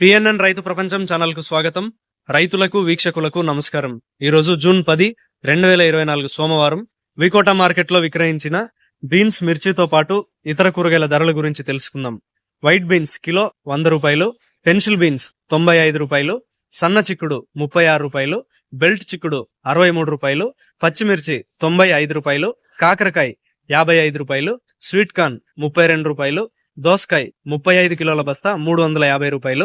PNN రైతు ప్రపంచం ఛానల్కు స్వాగతం. రైతులకు వీక్షకులకు నమస్కారం. ఈరోజు జూన్ పది రెండు వేల ఇరవై నాలుగు సోమవారం. వికోట మార్కెట్లో విక్రయించిన బీన్స్ మిర్చితో పాటు ఇతర కూరగాయల ధరల గురించి తెలుసుకుందాం. వైట్ బీన్స్ కిలో వంద రూపాయలు పెన్సిల్ బీన్స్ తొంభై ఐదు రూపాయలు సన్న చిక్కుడు ముప్పై ఆరు రూపాయలు బెల్ట్ చిక్కుడు అరవై మూడు రూపాయలు పచ్చిమిర్చి తొంభై ఐదు రూపాయలు కాకరకాయ యాభై ఐదు రూపాయలు స్వీట్ కార్న్ ముప్పై రెండు రూపాయలు దోసకాయ ముప్పై ఐదు కిలోల బస్తా మూడు వందల యాభై రూపాయలు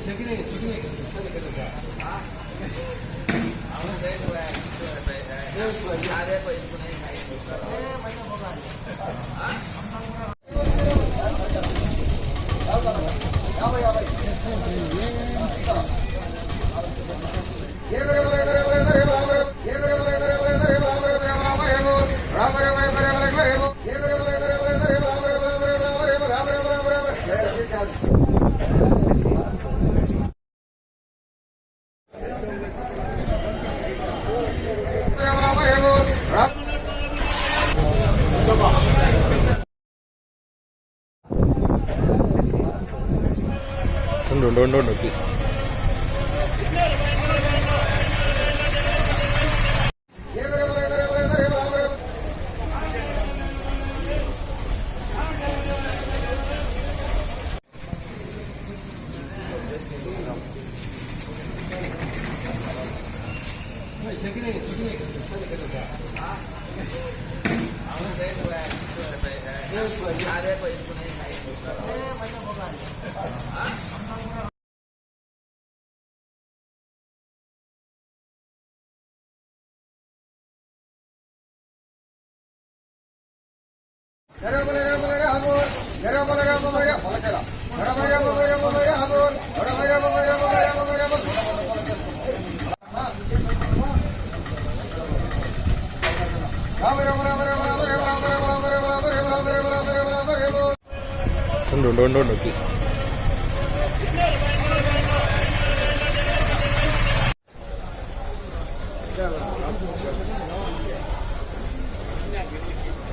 ఉండు ఉండు ఉండు ఉండు తీసు ఉండు ఉండు ఉండు ఉండు తీసు యాభై రూపాయలు Don't, don't, don't, don't, please. Yeah,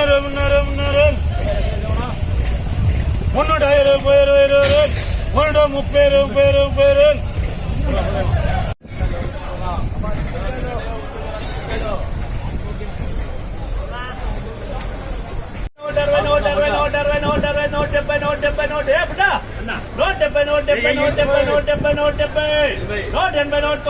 முன்னேறு முன்னேறு முன்னேறு முன்னூறு ஐயரு பேரு இருபது முன்னூறு முப்பேரு பேரு பேரு நூற்றெண்பது நூற்றெண்பது நூற்றெண்பது நூற்றெண்பது நூற்றெண்பது நூற்றெண்பது